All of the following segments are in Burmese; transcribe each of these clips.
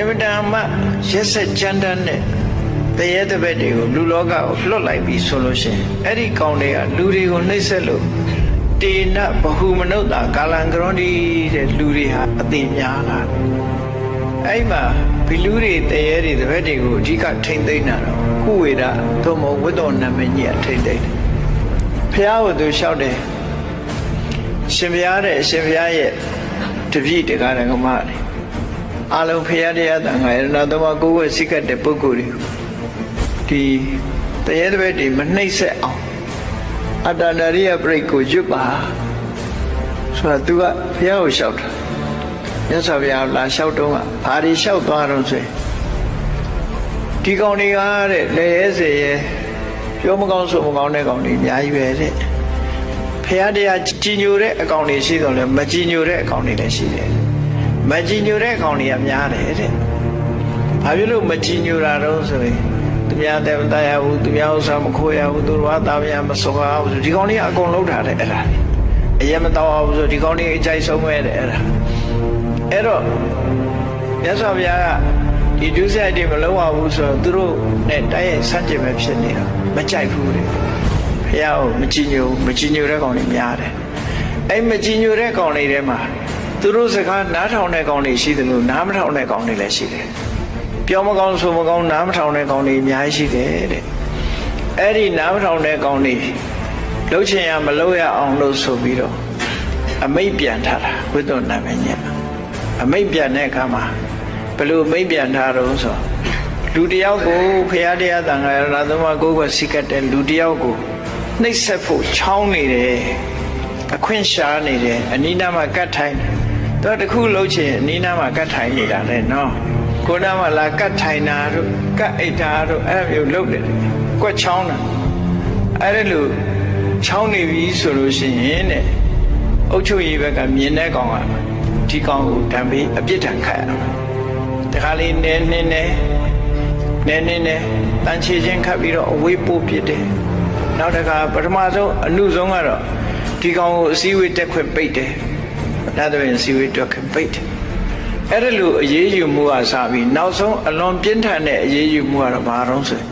အမတန်မှရက်ဆက်ကြမ်းတမ်းတဲ့တရေတပည့်တွေကိုလူလောကကိုလွတ်လိုက်ပြီဆိုလို့ရှိရင်အဲ့ဒီကောင်တွေကလူတွေကိုနှိပ်စက်လို့တေနဘဟုမနုဿာကာလံကရွန်ဒီတဲ့လူတွေဟာအသိများလာတယ်အဲ့မှာဘီလူတွေတရေတွေတပည့်တွေကိုအဓိကထိမ့်သိမ်းတာတော့ကုဝေဒသို့မဟုတ်ဝိတ္တောနာမည်ကြီးအထိမ့်သိမ်းတယ်ဖះဝတ္သူလျှောက်တယ်ရှင်ဘုရားတဲ့အရှင်ဘုရားရဲ့တပည့်တကားဓမ္မတွေ အလုံးဖရာတရားတန်ခါရဏသုံးပါးကိုယ်ဝယ်စိတ်ကတဲ့ပုဂ္ဂိုလ်တွေဒီတရေတပည့်တွေမနှိမ့်ဆက်အောင်အတ္တနာရိယပြိတ်ကိုရွတ်ပါဆိုတာသူကဘုရားကိုလျှောက်တာမြတ်စွာဘုရားလာလျှောက်တော့ကဘာတွေလျှောက်သွားတော့ဆိုရင်ဒီကောင်တွေကတဲ့လေရဲစေရဲပြောမကောင်းဆိုမကောင်းတဲ့ကောင်တွေအများကြီးပဲတဲ့ဖရာတရားကြီးညိုတဲ့အကောင်တွေရှိတော့လဲမကြီးညိုတဲ့အကောင်တွေလည်းရှိတယ် မကြီးညိုတဲ့အကောင်တွေကများတယ်တဲ့ဘာဖြစ်လို့မကြီးညိုတာတော့ဆိုရင်သူများတဲ့မတရားဘူးသူများဥစ္စာမခိုးရဘူးသူတို့ကတာမယမစောရဘူးဆိုဒီကောင်တွေကအကုန်လုံးထားတယ်အဲ့ဒါအရင်မတော်အောင်ဆိုဒီကောင်တွေအကြိုက်ဆုံးပဲတဲ့အဲ့ဒါအဲ့တော့မြတ်စွာဘုရားကဒီဒုစရိုက်တွေမလုံးဝဘူးဆိုတော့သူတို့နဲ့တိုက်ရိုက်ဆန့်ကျင်ပဲဖြစ်နေတာမကြိုက်ဘူးတဲ့ဘုရားကိုမကြည်ညိုမကြည်ညိုတဲ့ကောင်တွေများတယ်အဲ့မကြည်ညိုတဲ့ကောင်တွေထဲမှာ သူတို့စကားနားထောင်တဲ့ကောင်တွေရှိတယ်လို့နားမထောင်တဲ့ကောင်တွေလည်းရှိတယ်ပြောမကောင်းဆိုမကောင်းနားမထောင်တဲ့ကောင်တွေအများကြီးရှိတယ်တဲ့အဲ့ဒီနားမထောင်တဲ့ကောင်တွေလှုပ်ချင်ရမလှုပ်ရအောင်လို့ဆိုပြီးတော့အမိတ်ပြန်ထားတာဝိသုနာမည်ညအမိတ်ပြန်တဲ့အခါမှာဘယ်လိုအမိတ်ပြန်ထားတော့ဆိုလူတယောက်ကိုဖရာတရားတန်ခါရလာသုံးပါးကိုယ်ကစိတ်ကတဲ့လူတယောက်ကိုနှိပ်စက်ဖို့ချောင်းနေတယ်အခွင့်ရှားနေတယ်အနိနာမှာကတ်ထိုင်တယ် တော့တခုလှုပ်ချင်အနိနာမှာကတ်ထိုင်နေတာလေနော်ကိုနာမှာလာကတ်ထိုင်တာတို့ကတ်အိတ်တာတို့အဲ့လိုမျိုးလှုပ်တယ်ကွက်ချောင်းတာအဲ့ဒါလို့ချောင်းနေပြီဆိုလို့ရှိရင်တဲ့အုတ်ချုပ်ရေးဘက်ကမြင်တဲ့ကောင်ကဒီကောင်ကိုတံပေးအပြစ်ဒဏ်ခတ်ရအောင်တခါလေးနည်းနည်းနဲ့နည်းနည်းနဲ့တန်ချေချင်းခတ်ပြီးတော့အဝေးပို့ပြစ်တယ်နောက်တစ်ခါပထမဆုံးအနုဆုံးကတော့ဒီကောင်ကိုအစည်းအဝေးတက်ခွင့်ပိတ်တယ် ဒါတပင်အစည်းအဝေးတက်ခွင့်ပိတ်တယ်အဲ့ဒါလိုအရေးယူမှုကစပြီးနောက်ဆုံးအလွန်ပြင်းထန်တဲ့အရေးယူမှုကတော့ဘာတော့ဆိုရင်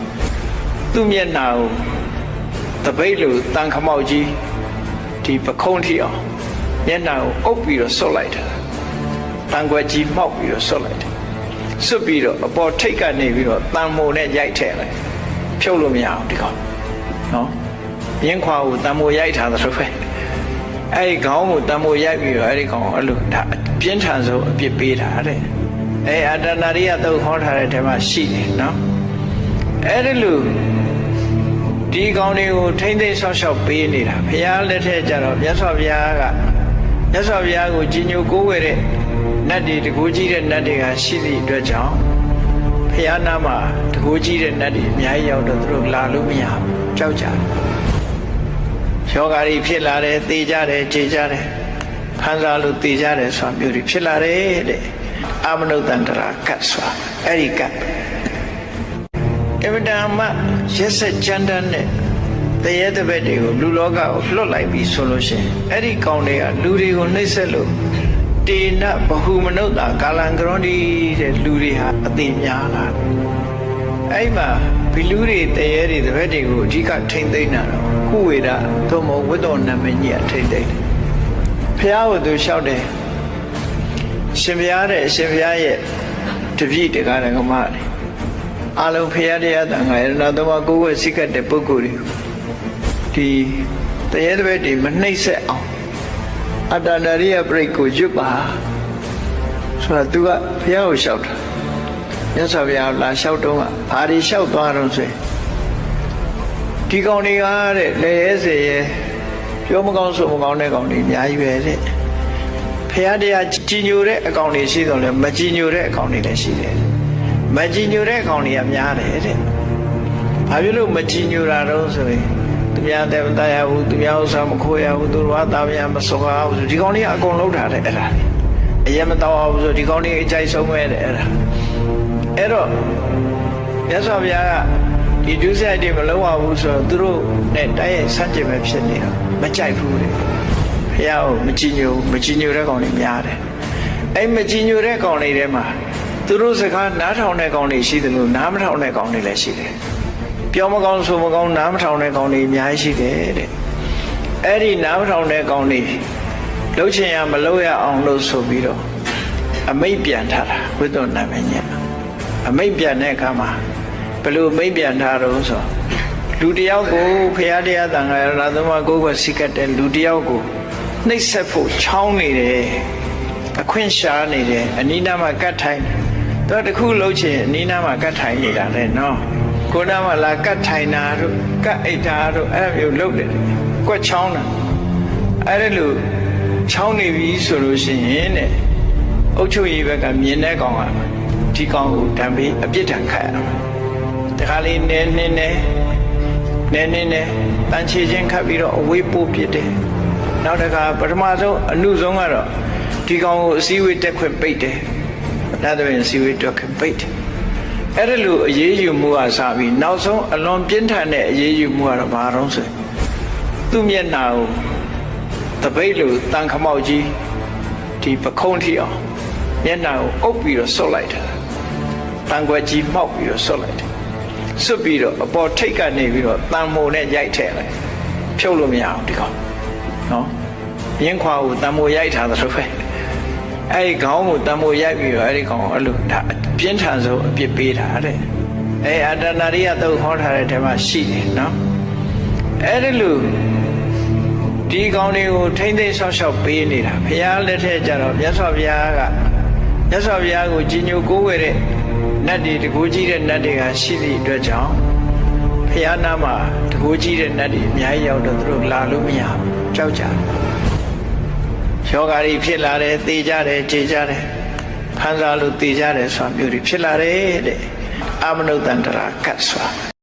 သူ့မျက်နှာကိုတပိတ်လိုတန်ခမောက်ကြီးဒီပခုံးထီအောင်မျက်နှာကိုအုပ်ပြီးတော့ဆွတ်လိုက်တယ်တန်ခွက်ကြီးမှောက်ပြီးတော့ဆွတ်လိုက်တယ်ဆွတ်ပြီးတော့အပေါ်ထိတ်ကနေပြီးတော့တန်မိုနဲ့ရိုက်ထည့်လိုက်ဖြုတ်လို့မရအောင်ဒီကောင်နော်မြင်းခွာကိုတန်မိုရိုက်ထားသလိုပဲ အဲ့ဒီခေါင်းကိုတန်မိုရိုက်ပြီးတော့အဲ့ဒီကောင်ကိုအဲ့လိုဒါပြင်းထန်ဆုံးအပြစ်ပေးတာတဲ့အဲ့အတ္တနာရိယသုတ်ခေါ်ထားတဲ့ထဲမှာရှိတယ်နော်အဲ့ဒီလိုဒီကောင်တွေကိုထိမ့်သိမ်းဆောက်ရှောက်ပေးနေတာဘုရားလက်ထက်ကျတော့မြတ်စွာဘုရားကမြတ်စွာဘုရားကိုကြီးညိုကိုးဝယ်တဲ့နတ်တွေတကူကြီးတဲ့နတ်တွေကရှိသည့်အတွက်ကြောင့်ဘုရားနာမှာတကူကြီးတဲ့နတ်တွေအများကြီးရောက်တော့သူတို့လာလို့မရဘူးကြောက်ကြတယ် ယောဂါတွေဖြစ်လာတယ်သေကြတယ်ကြေကြတယ်ဖန်စားလို့သေကြတယ်ဆိုတာမျိုးတွေဖြစ်လာတယ်တဲ့အမနုဿန္တရာကတ်ဆိုတာအဲ့ဒီကတ်အမတန်မှရက်ဆက်ကြမ်းတမ်းတဲ့တရေတပည့်တွေကိုလူလောကကိုလွတ်လိုက်ပြီဆိုလို့ရှိရင်အဲ့ဒီကောင်တွေကလူတွေကိုနှိပ်စက်လို့တေနဘဟုမနုဿာကာလံကရွန်ဒီတဲ့လူတွေဟာအသိများလာတယ် အဲ့မှာဘီလူတွေတရေတွေတပည့်တွေကိုအဓိကထိမ့်သိမ်းတာတော့ကုဝေဒသို့မဟုတ်ဝိတ္တောနာမည်ကြီးအထိမ့်သိမ်းတယ်ဖះဝတ္သူလျှောက်တယ်ရှင်ဘုရားတဲ့အရှင်ဘုရားရဲ့တပည့်တကားဓမ္မတွေအလုံးဖရာတရားတန်ခါရဏသုံးပါးကိုယ်ဝယ်စိတ်ကတဲ့ပုဂ္ဂိုလ်တွေဒီတရေတပည့်တွေမနှိမ့်ဆက်အောင်အတ္တနာရိယပြိတ်ကိုရွတ်ပါဆိုတာသူကဘုရားကိုလျှောက်တာ မြတ်စွာဘုရားလာလျှောက်တော့ကဘာတွေလျှောက်သွားတော့ဆိုရင်ဒီကောင်တွေကတဲ့လေရဲစေရဲပြောမကောင်းဆိုမကောင်းတဲ့ကောင်တွေအများကြီးပဲတဲ့ဖရာတရားကြီးညိုတဲ့အကောင်တွေရှိတော့လဲမကြီးညိုတဲ့အကောင်တွေလည်းရှိတယ်မကြည်ညိုတဲ့ကောင်တွေကများတယ်တဲ့။ဘာဖြစ်လို့မကြည်ညိုတာတော့ဆိုရင်သူများတဲ့မတရားဘူးသူများဥစ္စာမခိုးရဘူးသူတို့ကတာမယမစောရဘူးဒီကောင်တွေကအကုန်လုံးထားတယ်အဲ့ဒါ။အရင်မတော်ဘူးဆိုဒီကောင်တွေအကြိုက်ဆုံးပဲတဲ့အဲ့ဒါ။ အဲ့တော့မြတ်စွာဘုရားကဒီဒုစရိုက်တွေမလုံးဝဘူးဆိုတော့သူတို့နဲ့တိုက်ရိုက်ဆန့်ကျင်ပဲဖြစ်နေတာမကြိုက်ဘူးတဲ့။ဘုရားကိုမကြည်ညိုမကြည်ညိုတဲ့ကောင်တွေများတယ်။အဲ့မကြည်ညိုတဲ့ကောင်တွေထဲမှာတသူတို့စကားနားထောင်တဲ့ကောင်တွေရှိတယ်လို့နားမထောင်တဲ့ကောင်တွေလည်းရှိတယ်ပြောမကောင်းဆိုမကောင်းနားမထောင်တဲ့ကောင်တွေအများကြီးရှိတယ်တဲ့အဲ့ဒီနားမထောင်တဲ့ကောင်တွေလှုပ်ချင်ရမလှုပ်ရအောင်လို့ဆိုပြီးတော့အမိတ်ပြန်ထားတာဝိသုနာမညက် အမိတ်ပြန်တဲ့အခါမှာဘယ်လိုအမိတ်ပြန်ထားတော့ဆိုလူတယောက်ကိုဖရာတရားတန်ခါရလာသမကိုယ်ကစိကတ်တဲ့လူတယောက်ကိုနှိပ်စက်ဖို့ချောင်းနေတယ်အခွင့်ရှားနေတယ်အနီးနားမှာကတ်ထိုင်တော့တခုလှုပ်ချင်အနီးနားမှာကတ်ထိုင်နေတာလေနော်ကိုနားမှာလာကတ်ထိုင်တာတို့ကတ်အိတ်တာတို့အဲ့လိုမျိုးလှုပ်တယ်ကွက်ချောင်းတာအဲ့ဒါလို့ချောင်းနေပြီဆိုလို့ရှိရင်တဲ့အုတ်ချုပ်ရေးဘက်ကမြင်တဲ့ကောင်က ဒီကောင်ကိုတံပေးအပြစ်ဒဏ်ခတ်ရမှာတခါလေးနည်းနည်းနဲ့နည်းနည်းနဲ့တန်ချေချင်းခတ်ပြီးတော့အဝေးပို့ပြစ်တယ်နောက်တစ်ခါပထမဆုံးအနုဆုံးကတော့ဒီကောင်ကိုအစည်းအဝေးတက်ခွင့်ပိတ်တယ်။ဒါသဖြင့်အစည်းအဝေးတက်ခွင့်ပိတ်တယ်။အဲ့ဒါလိုအရေးယူမှုကစပြီးနောက်ဆုံးအလွန်ပြင်းထန်တဲ့အရေးယူမှုကတော့ဘာတော့ဆိုရင်သူ့မျက်နှာကိုတပိတ်လိုတန်ခမောက်ကြီးဒီပခုံးထီအောင်မျက်နှာကိုအုပ်ပြီးတော့ဆွတ်လိုက်တယ်။ တန်ခွက်ကြီးမောက်ပြီးတော့ဆွတ်လိုက်တယ်။ဆွတ်ပြီးတော့အပေါ်ထိတ်ကနေပြီးတော့တန်မုံနဲ့ရိုက်ထည့်လိုက်။ဖြုတ်လို့မရအောင်ဒီကောင်။နော်။ရင်းခွာကိုတန်မိုရိုက်ထားသလိုပဲအဲ့ဒီခေါင်းကိုတန်မိုရိုက်ပြီးတော့အဲ့ဒီခေါင်းကိုအဲ့လိုဒါပြင်းထန်ဆုံးအပြစ်ပေးတာတဲ့အဲအတ္တနာရိယသုတ်ဟောထားတဲ့ထဲမှာရှိတယ်နော်အဲ့ဒီလိုဒီကောင်းတွေကိုထိမ့်သိမ်းဆောက်ရှောက်ပေးနေတာဘုရားလက်ထက်ကျတော့မြတ်စွာဘုရားကမြတ်စွာဘုရားကိုကြီးညိုကိုးဝယ်တဲ့ နတ်တွေတကူကြီးတဲ့နတ်တွေကရှိသည့်အတွက်ကြောင့်ဘုရားနာမှာတကူကြီးတဲ့နတ်တွေအများကြီးရောက်တော့သူတို့လာလို့မရဘူးကြောက်ကြတယ်ယောဂါတွေဖြစ်လာတယ်သေကြတယ်ကြေကြတယ်ဖန်ဆာလို့သေကြတယ်ဆိုတာမျိုးတွေဖြစ်လာတယ်တဲ့အမနုဿန္တရာကတ်ဆိုတာ